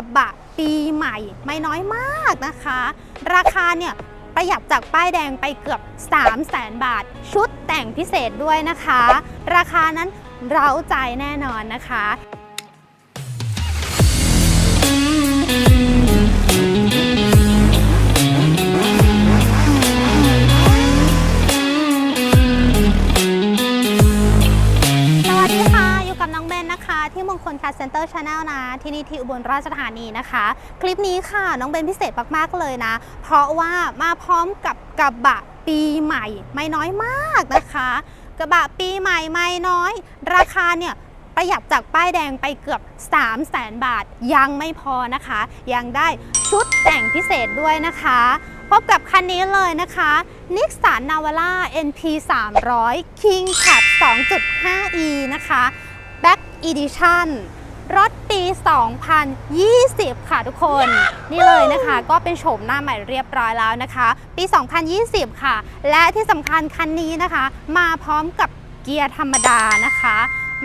ระบะปีใหม่ ไม่น้อยมากนะคะ ราคาเนี่ยประหยัดจากป้ายแดงไปเกือบ 3 0 0แสนบาท ชุดแต่งพิเศษด้วยนะคะ ราคานั้นเร้าใจแน่นอนนะคะ มงคลคาร์เซ็นเตอร์ชาแนลนะ ที่นี่ที่อุบลราชธานีนะคะ คลิปนี้ค่ะน้องเบนพิเศษมากๆเลยนะ เพราะว่ามาพร้อมกับกระบะปีใหม่ไม่น้อยมากนะคะ กระบะปีใหม่ไม่น้อย ราคาเนี่ยประหยัดจากป้ายแดงไปเกือบ 3 0 0แสนบาทยังไม่พอนะคะ ยังได้ชุดแต่งพิเศษด้วยนะคะ พบกับคันนี้เลยนะคะนิสสันนาวาร่า NP 300 King Cab 2.5e นะคะ Back Edition รถปี 2020 ค่ะทุกคน นี่เลยนะคะ ก็เป็นโฉมหน้าใหม่เรียบร้อยแล้วนะคะ ปี 2020 ค่ะ และที่สำคัญคันนี้นะคะ มาพร้อมกับเกียร์ธรรมดานะคะ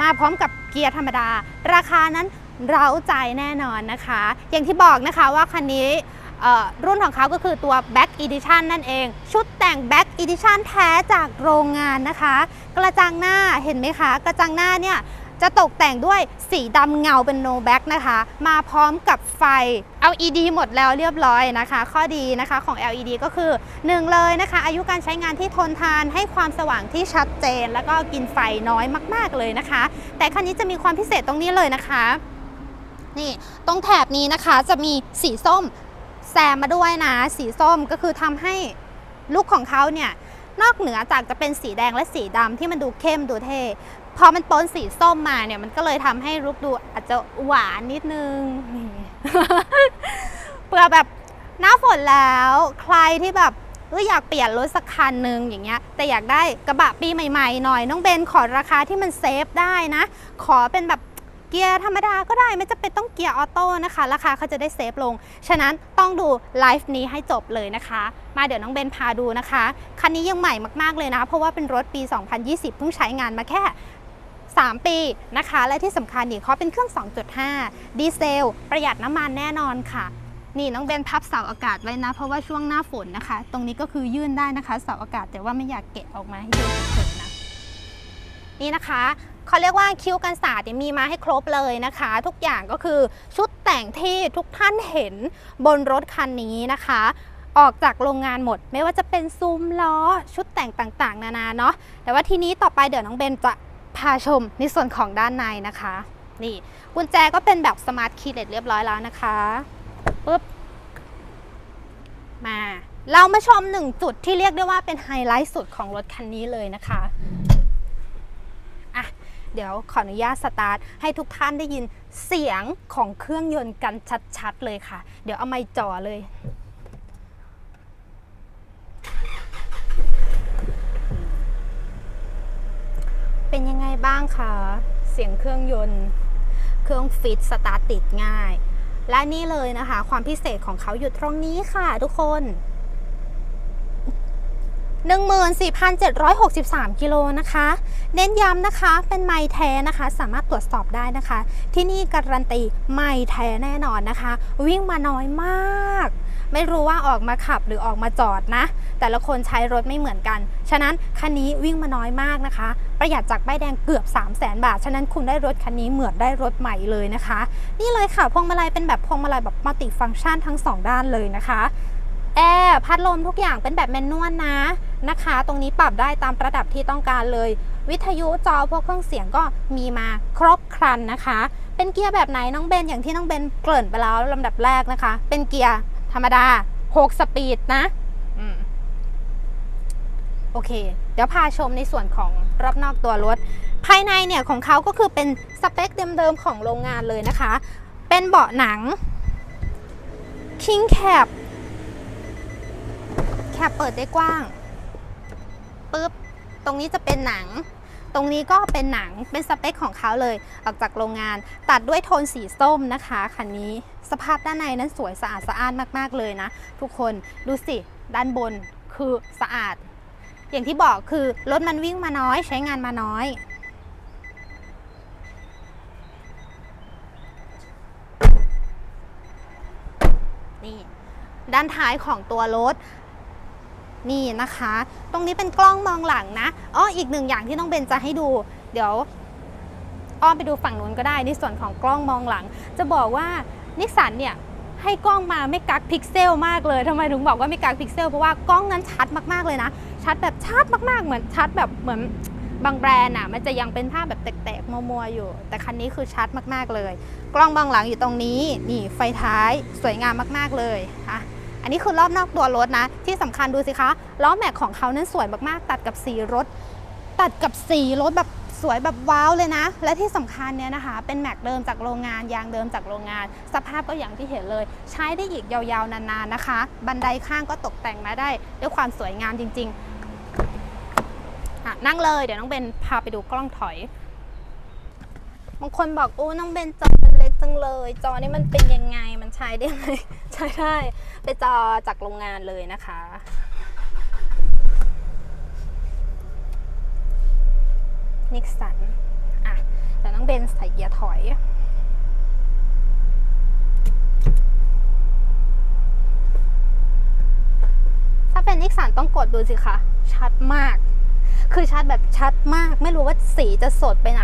มาพร้อมกับเกียร์ธรรมดา ราคานั้นเร้าใจแน่นอนนะคะ อย่างที่บอกนะคะว่าคันนี้เอ่อรุ่นของเขาก็คือตัว Back Edition นั่นเอง ชุดแต่ง Back Edition แท้จากโรงงานนะคะ กระจังหน้าเห็นไหมคะ กระจังหน้าเนี่ย จะตกแต่งด้วยสีดำเงาเป็น no back นะคะ มาพร้อมกับไฟ LED หมดแล้วเรียบร้อยนะคะ ข้อดีนะคะของ LED ก็คือ 1 เลยนะคะ อายุการใช้งานที่ทนทานให้ความสว่างที่ชัดเจน แล้วก็กินไฟน้อยมาก ๆเลยนะคะ แต่คันนี้จะมีความพิเศษตรงนี้เลยนะคะนี่ตรงแถบนี้นะคะจะมีสีส้มแซมมาด้วยนะ สีส้มก็คือทำให้ลุคของเขาเนี่ยนอกเหนือจากจะเป็นสีแดงและสีดำที่มันดูเข้มดูเท่ พอมันปนสีส้มมาเนี่ยมันก็เลยทำให้ลุคดูอาจจะหวานนิดนึงนี่เผื่อแบบหน้าฝนแล้วใครที่แบบเอออยากเปลี่ยนรถสักคันหนึ่งอย่างเงี้ย แต่อยากได้กระบะปีใหม่ๆหน่อย น้องเบนขอราคาที่มันเซฟได้นะ ขอเป็นแบบเกียร์ธรรมดาก็ได้ไม่จะเป็นต้องเกียร์ออโต้นะคะ ราคาเขาจะได้เซฟลง ฉะนั้นต้องดูไลฟ์นี้ให้จบเลยนะคะ มาเดี๋ยวน้องเบนพาดูนะคะ คันนี้ยังใหม่มากๆเลยนะ เพราะว่าเป็นรถปี 2020 เพิ่งใช้งานมาแค่ 3 ปีนะคะ และที่สำคัญนี่เขาเป็นเครื่อง 2.5 ดีเซล ประหยัดน้ำมันแน่นอนค่ะนี่น้องเบนพับเสาอากาศไว้นะ เพราะว่าช่วงหน้าฝนนะคะ ตรงนี้ก็คือยื่นได้นะคะเสาอากาศแต่ว่าไม่อยากเกะออกมาให้ดูเฉยๆนะนี่นะคะเขาเรียกว่าคิ้วกันศาสตร์มีมาให้ครบเลยนะคะ ทุกอย่างก็คือชุดแต่งที่ทุกท่านเห็นบนรถคันนี้นะคะ ออกจากโรงงานหมด ไม่ว่าจะเป็นซุ้มล้อชุดแต่งต่างๆ นานาเนาะแต่ว่าทีนี้ต่อไปเดี๋ยวน้องเบนจะ พาชมในส่วนของด้านในนะคะ นี่กุญแจก็เป็นแบบสมาร์ทคีย์เลสเรียบร้อยแล้วนะคะปุ๊บมา เรามาชมหนึ่งจุดที่เรียกได้ว่าเป็นไฮไลท์สุดของรถคันนี้เลยนะคะอะเดี๋ยวขออนุญาตสตาร์ทให้ทุกท่านได้ยินเสียงของเครื่องยนต์กันชัดๆเลยค่ะ เดี๋ยวเอาไมค์จ่อเลย เป็นยังไงบ้างคะ เสียงเครื่องยนต์ เครื่องฟิตสตาร์ทติดง่าย และนี่เลยนะคะ ความพิเศษของเขาอยู่ตรงนี้ค่ะทุกคน14,763 กิโลนะคะ เน้นย้ำนะคะ เป็นไม้แท้นะคะ สามารถตรวจสอบได้นะคะ ที่นี่การันตีไม้แท้แน่นอนนะคะ วิ่งมาน้อยมาก ไม่รู้ว่าออกมาขับหรือออกมาจอดนะ แต่ละคนใช้รถไม่เหมือนกัน ฉะนั้นคันนี้วิ่งมาน้อยมากนะคะ ประหยัดจากใบแดงเกือบ 3 0 0แสนบาท ฉะนั้นคุณได้รถคันนี้เหมือนได้รถใหม่เลยนะคะ นี่เลยค่ะพวงมาลัยเป็นแบบพวงมาลัยแบบมัลติฟังก์ชันทั้งสองด้านเลยนะคะแอร์พัดลมทุกอย่างเป็นแบบแมนนวลนะนะคะ ตรงนี้ปรับได้ตามระดับที่ต้องการเลย วิทยุจอพวกเครื่องเสียงก็มีมาครบครันนะคะ เป็นเกียร์แบบไหนน้องเบนอย่างที่น้องเบนเกริ่นไปแล้วลำดับแรกนะคะ เป็นเกียร์ ธรรมดา6สปีดนะอืมโอเค เดี๋ยวพาชมในส่วนของรอบนอกตัวรถ ภายในเนี่ยของเขาก็คือเป็นสเปคเดิมๆของโรงงานเลยนะคะ เป็นเบาะหนัง King Cab แคปเปิดได้กว้างปุ๊บ ตรงนี้จะเป็นหนัง ตรงนี้ก็เป็นหนังเป็นสเปคของเขาเลย ออกจากโรงงานตัดด้วยโทนสีส้มนะคะคันนี้สภาพด้านในนั้นสวยสะอาดสะอ้านมาก ๆ เลยนะ ทุกคนดูสิด้านบนคือสะอาด อย่างที่บอกคือรถมันวิ่งมาน้อยใช้งานมาน้อยนนี่ด้านท้ายของตัวรถ นี่นะคะ ตรงนี้เป็นกล้องมองหลังนะอ๋ออีกหนึ่งอย่างที่น้องเบนจะให้ดู เดี๋ยวอ้อมไปดูฝั่งนู้นก็ได้ในส่วนของกล้องมองหลัง จะบอกว่านิสสันเนี่ยให้กล้องมาไม่กักพิกเซลมากเลยทำไมถึงบอกว่าไม่กักพิกเซลเพราะว่ากล้องนั้นชัดมากๆเลยนะ ชัดแบบชัดมากๆ เหมือนชัดแบบเหมือนบางแบรนด์อะมันจะยังเป็นภาพแบบแตกๆมัวๆอยู่ แต่คันนี้คือชัดมากๆเลย กล้องมองหลังอยู่ตรงนี้ นี่ไฟท้ายสวยงามมากๆเลยอะ อันนี้คือรอบนอกตัวรถนะ ที่สำคัญดูสิคะล้อแม็กของเขานั้นสวยมากๆ ตัดกับสีรถ ตัดกับสีรถแบบสวยแบบว้าวเลยนะ และที่สำคัญเนี่ยนะคะ เป็นแม็กเดิมจากโรงงาน ยางเดิมจากโรงงาน สภาพก็อย่างที่เห็นเลย ใช้ได้อีกยาวๆนานๆนะคะ บันไดข้างก็ตกแต่งมาได้ด้วยความสวยงามจริงๆนั่งเลยเดี๋ยวน้องเบนพาไปดูกล้องถอยบางคนบอกโอ้น้องเบนจอมันเล็กจังเลย จอนี่มันเป็นยังไงมันใช้ได้ไหมใช้ได้เปจอจากโรงงานเลยนะคะ นิกสัน อะเดี๋ยวน้องเบนใส่เกียร์ถอยถ้าเป็นนิกสันต้องกดดูสิคะ ชัดมาก คือชัดแบบชัดมาก ไม่รู้ว่าสีจะสดไปไหน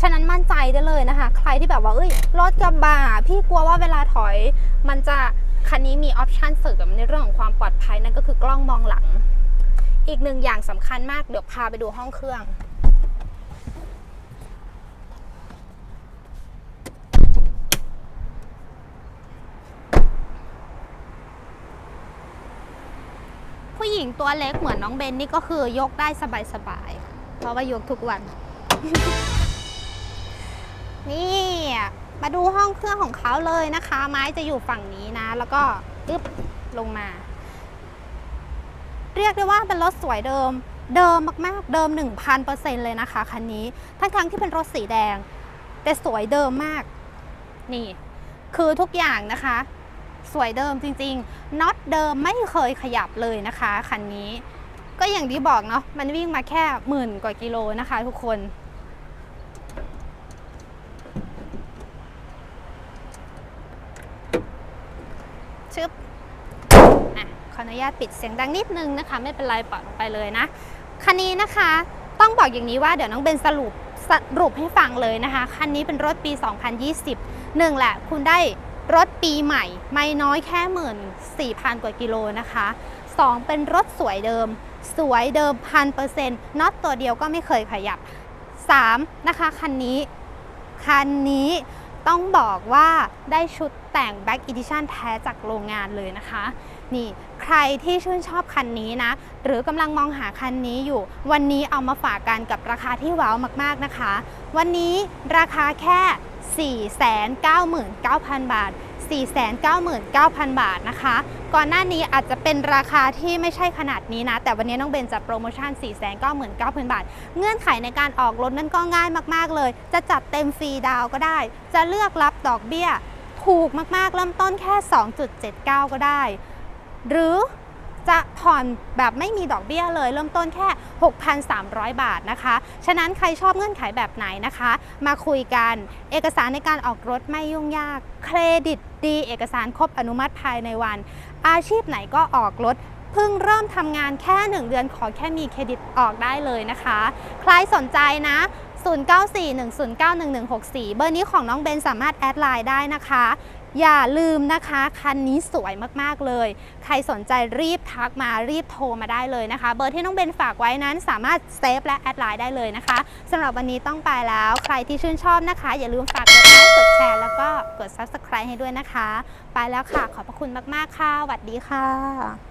ฉะนั้นมั่นใจได้เลยนะคะ ใครที่แบบว่า เอ้ย รถกระบะพี่กลัวว่าเวลาถอย มันจะ คันนี้มีออปชันเสริมในเรื่องของความปลอดภัยนั่นก็คือกล้องมองหลัง อีกหนึ่งอย่างสำคัญมากเดี๋ยวพาไปดูห้องเครื่อง ผู้หญิงตัวเล็กเหมือนน้องเบนนี่ก็คือยกได้สบายๆ เพราะว่ายกทุกวัน นี่มาดูห้องเครื่องของเขาเลยนะคะ ไม้จะอยู่ฝั่งนี้ แล้วก็อึ๊บลงมา เรียกได้ว่าเป็นรถสวยเดิม เดิมมากๆ เดิม 1,000%เลยนะคะคันนี้ ทั้งๆที่เป็นรถสีแดง แต่สวยเดิมมาก นี่ คือทุกอย่างนะคะ สวยเดิมจริงๆน็อตเดิมไม่เคยขยับเลยนะคะคันนี้ ก็อย่างที่บอกเนาะมันวิ่งมาแค่หมื่นกว่ากิโลนะคะ ทุกคน ชึบ อะ ขออ นุญาตปิดเสียงดังนิดนึงนะคะ ไม่เป็นไรปล่อยลงไปเลยนะคันนี้นะคะต้องบอกอย่างนี้ว่าเดี๋ยวน้องเบนสรุปสรุปให้ฟังเลยนะคะ คันนี้เป็นรถปี 2020หนึ่งแหละ คุณได้รถปีใหม่ ไม่น้อยแค่หมื่นสี่พันกว่ากิโลนะคะ2เป็นรถสวยเดิม สวยเดิมพันเปอร์เซ็นต์น็อตตัวเดียวก็ไม่เคยขยับ3นะคะคันนี้ คันนี้ต้องบอกว่าได้ชุดแต่ง Back Edition แท้จากโรงงานเลยนะคะ นี่ ใครที่ชื่นชอบคันนี้นะ หรือกำลังมองหาคันนี้อยู่ วันนี้เอามาฝากกันกับราคาที่ว้าวมากๆนะคะ วันนี้ราคาแค่ 499,000 บาท 499,000 บาทนะคะ ก่อนหน้านี้อาจจะเป็นราคาที่ไม่ใช่ขนาดนี้นะ แต่วันนี้น้องเบนจัดโปรโมชั่น 499,000 บาท เงื่อนไขในการออกรถนั้นก็ง่ายมาก ๆ เลย จะจัดเต็มฟรีดาวก็ได้ จะเลือกรับดอกเบี้ย ถูกมากๆ เริ่มต้นแค่ 2.79 ก็ได้ หรือจะผ่อนแบบไม่มีดอกเบี้ยเลย เริ่มต้นแค่ 6,300 บาทนะคะ ฉะนั้นใครชอบเงื่อนไขแบบไหนนะคะ มาคุยกัน เอกสารในการออกรถไม่ยุ่งยาก เครดิตดีเอกสารครบอนุมัติภายในวัน อาชีพไหนก็ออกรถเพิ่งเริ่มทำงานแค่ 1 เดือนขอแค่มีเครดิตออกได้เลยนะคะ ใครสนใจนะ 0941091164 เบอร์นี้ของน้องเบนสามารถแอดไลน์ได้นะคะ อย่าลืมนะคะ คันนี้สวยมากๆเลย ใครสนใจรีบทักมารีบโทรมาได้เลยนะคะ เบอร์ที่น้องเบนฝากไว้นั้นสามารถเซฟและแอดไลน์ได้เลยนะคะสำหรับวันนี้ต้องไปแล้ว ใครที่ชื่นชอบนะคะ อย่าลืมฝากกดไลค์กดแชร์แล้วก็กด Subscribe ให้ด้วยนะคะ ไปแล้วค่ะ ขอบพระคุณมากๆค่ะสวัสดีค่ะ